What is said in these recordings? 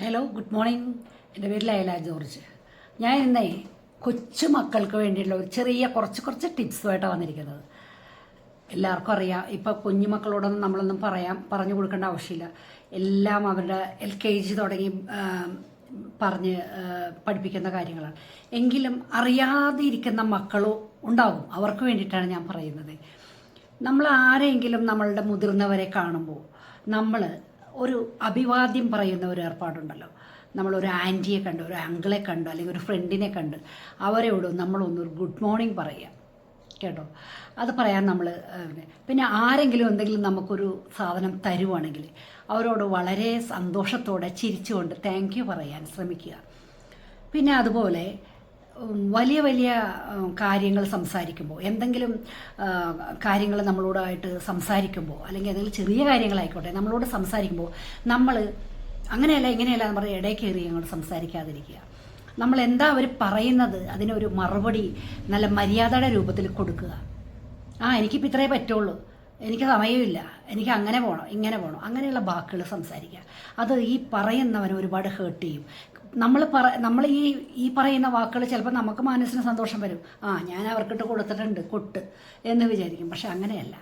Hello good morning എന്റെ പേര് Laila George. ഞാൻ ഇന്നേ കൊച്ചു മക്കൾക്ക് വേണ്ടിയിട്ടുള്ള ഒരു ചെറിയ കുറച്ച് കുറച്ച് ടിപ്സുമായിട്ടാണ് വന്നിരിക്കുന്നത്. എല്ലാവർക്കും അറിയാം ഇപ്പോൾ കുഞ്ഞുമക്കളോടൊന്നും നമ്മളൊന്നും പറയാം പറഞ്ഞു കൊടുക്കേണ്ട ആവശ്യമില്ല. എല്ലാം അവരുടെ എൽ കെ ജി തുടങ്ങി പറഞ്ഞ് പഠിപ്പിക്കുന്ന കാര്യങ്ങളാണ്. എങ്കിലും അറിയാതെ ഇരിക്കുന്ന മക്കളും ഉണ്ടാവും. അവർക്ക് വേണ്ടിയിട്ടാണ് ഞാൻ പറയുന്നത്. നമ്മൾ ആരെങ്കിലും നമ്മളുടെ മുതിർന്നവരെ കാണുമ്പോൾ നമ്മൾ ഒരു അഭിവാദ്യം പറയുന്ന ഒരു ഏർപ്പാടുണ്ടല്ലോ. നമ്മളൊരു ആന്റിയെ കണ്ട് ഒരു അങ്കിളെ കണ്ട് അല്ലെങ്കിൽ ഒരു ഫ്രണ്ടിനെ കണ്ട് അവരോട് നമ്മളൊന്നൊരു ഗുഡ് മോർണിംഗ് പറയുക. കേട്ടോ? അത് പറയാൻ നമ്മൾ പിന്നെ ആരെങ്കിലും എന്തെങ്കിലും നമുക്കൊരു സാധനം തരുവാണെങ്കിൽ അവരോട് വളരെ സന്തോഷത്തോടെ ചിരിച്ചുകൊണ്ട് താങ്ക് യു പറയാൻ ശ്രമിക്കുക. പിന്നെ അതുപോലെ വലിയ വലിയ കാര്യങ്ങൾ സംസാരിക്കുമ്പോൾ എന്തെങ്കിലും കാര്യങ്ങൾ നമ്മളോടായിട്ട് സംസാരിക്കുമ്പോൾ അല്ലെങ്കിൽ എന്തെങ്കിലും ചെറിയ കാര്യങ്ങളായിക്കോട്ടെ നമ്മളോട് സംസാരിക്കുമ്പോൾ നമ്മൾ അങ്ങനെയല്ല ഇങ്ങനെയല്ല എന്ന് പറഞ്ഞ് കയറി അങ്ങോട്ട് സംസാരിക്കാതിരിക്കുക. നമ്മൾ എന്താ അവർ പറയുന്നത് അതിനൊരു മറുപടി നല്ല മര്യാദയുടെ രൂപത്തിൽ കൊടുക്കുക. ആ എനിക്കിപ്പോൾ ഇത്രേ പറ്റുള്ളൂ. എനിക്ക് സമയമില്ല. എനിക്ക് അങ്ങനെ പോകണം ഇങ്ങനെ പോകണം അങ്ങനെയുള്ള വാക്കുകൾ സംസാരിക്കുക. അത് ഈ പറയുന്നവനെ ഒരുപാട് ഹേർട്ട് ചെയ്യും. നമ്മൾ പറ നമ്മൾ ഈ ഈ പറയുന്ന വാക്കുകൾ ചിലപ്പോൾ നമുക്ക് മനസ്സിന് സന്തോഷം വരും. ആ ഞാൻ അവർക്കിട്ട് കൊടുത്തിട്ടുണ്ട് കൊട്ട് എന്ന് വിചാരിക്കും. പക്ഷെ അങ്ങനെയല്ല.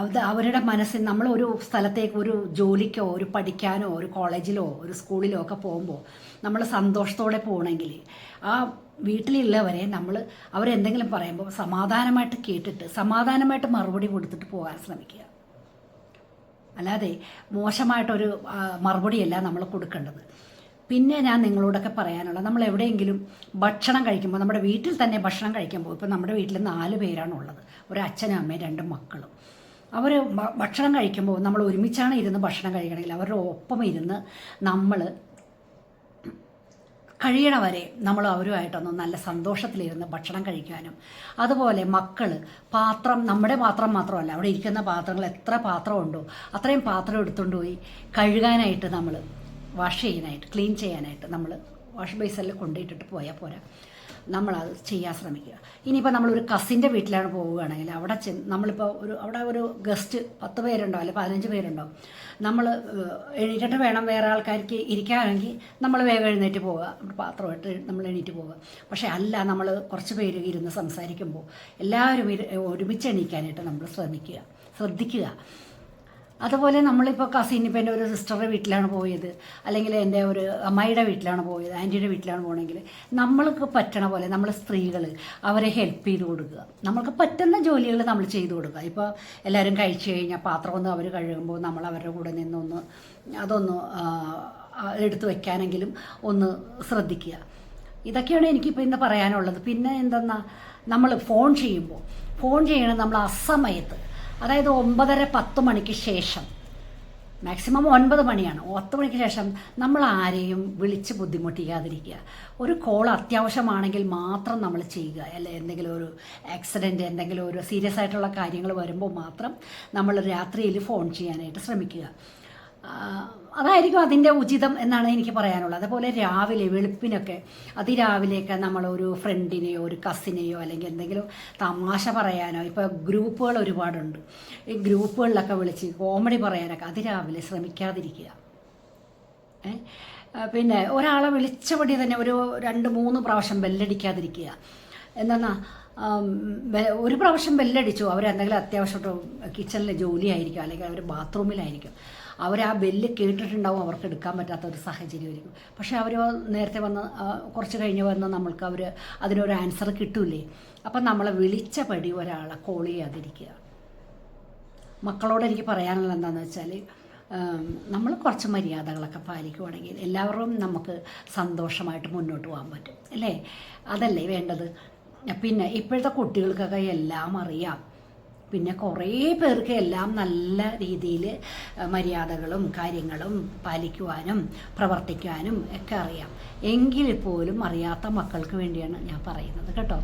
അത് അവരുടെ മനസ്സിൽ നമ്മൾ ഒരു സ്ഥലത്തേക്ക് ഒരു ജോലിക്കോ ഒരു പഠിക്കാനോ ഒരു കോളേജിലോ ഒരു സ്കൂളിലോ ഒക്കെ പോകുമ്പോൾ നമ്മൾ സന്തോഷത്തോടെ പോകണമെങ്കിൽ ആ വീട്ടിലുള്ളവരെ നമ്മൾ അവരെന്തെങ്കിലും പറയുമ്പോൾ സമാധാനമായിട്ട് കേട്ടിട്ട് സമാധാനമായിട്ട് മറുപടി കൊടുത്തിട്ട് പോകാൻ ശ്രമിക്കുക. അല്ലാതെ മോശമായിട്ടൊരു മറുപടിയല്ല നമ്മൾ കൊടുക്കേണ്ടത്. പിന്നെ ഞാൻ നിങ്ങളോടൊക്കെ പറയാനുള്ളത് നമ്മൾ എവിടെയെങ്കിലും ഭക്ഷണം കഴിക്കുമ്പോൾ നമ്മുടെ വീട്ടിൽ തന്നെ ഭക്ഷണം കഴിക്കുമ്പോൾ ഇപ്പോൾ നമ്മുടെ വീട്ടിൽ നാല് പേരാണുള്ളത്. ഒരു അച്ഛനും അമ്മയും രണ്ട് മക്കളും. അവർ ഭക്ഷണം കഴിക്കുമ്പോൾ നമ്മൾ ഒരുമിച്ചാണ് ഇരുന്ന് ഭക്ഷണം കഴിക്കണമെങ്കിൽ അവരുടെ ഒപ്പം ഇരുന്ന് നമ്മൾ കഴിയണ വരെ നമ്മൾ അവരുമായിട്ടൊന്ന് നല്ല സന്തോഷത്തിലിരുന്ന് ഭക്ഷണം കഴിക്കാനും. അതുപോലെ മക്കൾ പാത്രം നമ്മുടെ പാത്രം മാത്രമല്ല അവിടെ ഇരിക്കുന്ന പാത്രങ്ങൾ എത്ര പാത്രമുണ്ടോ അത്രയും പാത്രം എടുത്തുകൊണ്ട് പോയി കഴുകാനായിട്ട് നമ്മൾ വാഷ് ചെയ്യാനായിട്ട് ക്ലീൻ ചെയ്യാനായിട്ട് നമ്മൾ വാഷ് ബേസിൽ കൊണ്ടുപോയിട്ടിട്ട് പോയാൽ പോരാ. നമ്മളത് ചെയ്യാൻ ശ്രമിക്കുക. ഇനിയിപ്പോൾ നമ്മളൊരു കസിന്റെ വീട്ടിലാണ് പോവുകയാണെങ്കിൽ അവിടെ ചെന്ന് നമ്മളിപ്പോൾ ഒരു അവിടെ ഒരു ഗസ്റ്റ് പത്ത് പേരുണ്ടോ അല്ലെങ്കിൽ പതിനഞ്ച് പേരുണ്ടോ? നമ്മൾ എണീറ്റിട്ട് വേണം വേറെ ആൾക്കാർക്ക് ഇരിക്കാമെങ്കിൽ നമ്മൾ വേഗം എഴുന്നേറ്റ് പോവുക. പാത്രമായിട്ട് നമ്മൾ എണീറ്റ് പോവുക. പക്ഷേ അല്ല നമ്മൾ കുറച്ച് പേര് ഇരുന്ന് സംസാരിക്കുമ്പോൾ എല്ലാവരും ഒരുമിച്ച് എണീക്കാനായിട്ട് നമ്മൾ ശ്രമിക്കുക. ശ്രദ്ധിക്കുക. അതുപോലെ നമ്മളിപ്പോൾ കസിൻ ഇപ്പം എന്റെ ഒരു സിസ്റ്ററുടെ വീട്ടിലാണ് പോയത്. അല്ലെങ്കിൽ എന്റെ ഒരു അമ്മയുടെ വീട്ടിലാണ് പോയത് ആന്റിയുടെ വീട്ടിലാണ് പോകണമെങ്കിൽ നമ്മൾക്ക് പറ്റണ പോലെ നമ്മൾ സ്ത്രീകൾ അവരെ ഹെൽപ്പ് ചെയ്ത് കൊടുക്കുക. നമ്മൾക്ക് പറ്റുന്ന ജോലികൾ നമ്മൾ ചെയ്തു കൊടുക്കുക. ഇപ്പോൾ എല്ലാവരും കഴിച്ചു കഴിഞ്ഞാൽ പാത്രം ഒന്ന് അവർ കഴുകുമ്പോൾ നമ്മൾ അവരുടെ കൂടെ നിന്നൊന്ന് അതൊന്ന് എടുത്തു വെക്കാനെങ്കിലും ഒന്ന് ശ്രദ്ധിക്കുക. ഇതൊക്കെയാണ് എനിക്കിപ്പോൾ ഇന്ന് പറയാനുള്ളത്. പിന്നെ എന്തെന്നാ നമ്മൾ ഫോൺ ചെയ്യുമ്പോൾ ഫോൺ ചെയ്യണം നമ്മൾ അസമയത്ത് അതായത് ഒമ്പതര പത്ത് മണിക്ക് ശേഷം. മാക്സിമം ഒൻപത് മണിയാണ്. പത്ത് മണിക്ക് ശേഷം നമ്മൾ ആരെയും വിളിച്ച് ബുദ്ധിമുട്ടിക്കാതിരിക്കുക. ഒരു കോൾ അത്യാവശ്യമാണെങ്കിൽ മാത്രം നമ്മൾ ചെയ്യുക. അല്ലെ എന്തെങ്കിലും ഒരു ആക്സിഡന്റ് എന്തെങ്കിലും ഒരു സീരിയസ് ആയിട്ടുള്ള കാര്യങ്ങൾ വരുമ്പോൾ മാത്രം നമ്മൾ രാത്രിയിൽ ഫോൺ ചെയ്യാനായിട്ട് ശ്രമിക്കുക. അതായിരിക്കും അതിന്റെ ഉചിതം എന്നാണ് എനിക്ക് പറയാനുള്ളത്. അതുപോലെ രാവിലെ വെളുപ്പിനൊക്കെ അതിരാവിലെയൊക്കെ നമ്മളൊരു ഫ്രണ്ടിനെയോ ഒരു കസിനെയോ അല്ലെങ്കിൽ എന്തെങ്കിലും തമാശ പറയാനോ ഇപ്പോൾ ഗ്രൂപ്പുകൾ ഒരുപാടുണ്ട്. ഈ ഗ്രൂപ്പുകളിലൊക്കെ വിളിച്ച് കോമഡി പറയാനൊക്കെ അതിരാവിലെ ശ്രമിക്കാതിരിക്കുക. പിന്നെ ഒരാളെ വിളിച്ചപടി തന്നെ ഒരു രണ്ട് മൂന്ന് പ്രാവശ്യം ബെല്ലടിക്കാതിരിക്കുക. എന്തെന്നാ ഒരു പ്രാവശ്യം ബെല്ലടിച്ചു. അവരെന്തെങ്കിലും അത്യാവശ്യമായിട്ട് കിച്ചണിലെ ജോലിയായിരിക്കും അല്ലെങ്കിൽ അവർ ബാത്റൂമിലായിരിക്കും അവർ ആ ബെല്ല് കേട്ടിട്ടുണ്ടാവും അവർക്ക് എടുക്കാൻ പറ്റാത്ത ഒരു സാഹചര്യമായിരിക്കും. പക്ഷേ അവർ നേരത്തെ വന്ന് കുറച്ച് കഴിഞ്ഞ് വന്ന് നമ്മൾക്ക് അവർ അതിനൊരു ആൻസർ കിട്ടൂലേ. അപ്പം നമ്മളെ വിളിച്ച പടി ഒരാളെ കോൾ ചെയ്യാതിരിക്കുക. മക്കളോട് എനിക്ക് പറയാനുള്ളത് എന്താണെന്ന് വെച്ചാൽ നമ്മൾ കുറച്ച് മര്യാദകളൊക്കെ പാലിക്കുവാണെങ്കിൽ എല്ലാവരും നമുക്ക് സന്തോഷമായിട്ട് മുന്നോട്ട് പോകാൻ പറ്റും അല്ലേ? അതല്ലേ വേണ്ടത്? പിന്നെ ഇപ്പോഴത്തെ കുട്ടികൾക്കൊക്കെ എല്ലാം അറിയാം. പിന്നെ കുറേ പേർക്ക് എല്ലാം നല്ല രീതിയിൽ മര്യാദകളും കാര്യങ്ങളും പാലിക്കുവാനും പ്രവർത്തിക്കുവാനും ഒക്കെ അറിയാം. എങ്കിൽ പോലും അറിയാത്ത മക്കൾക്ക് വേണ്ടിയാണ് ഞാൻ പറയുന്നത് കേട്ടോ.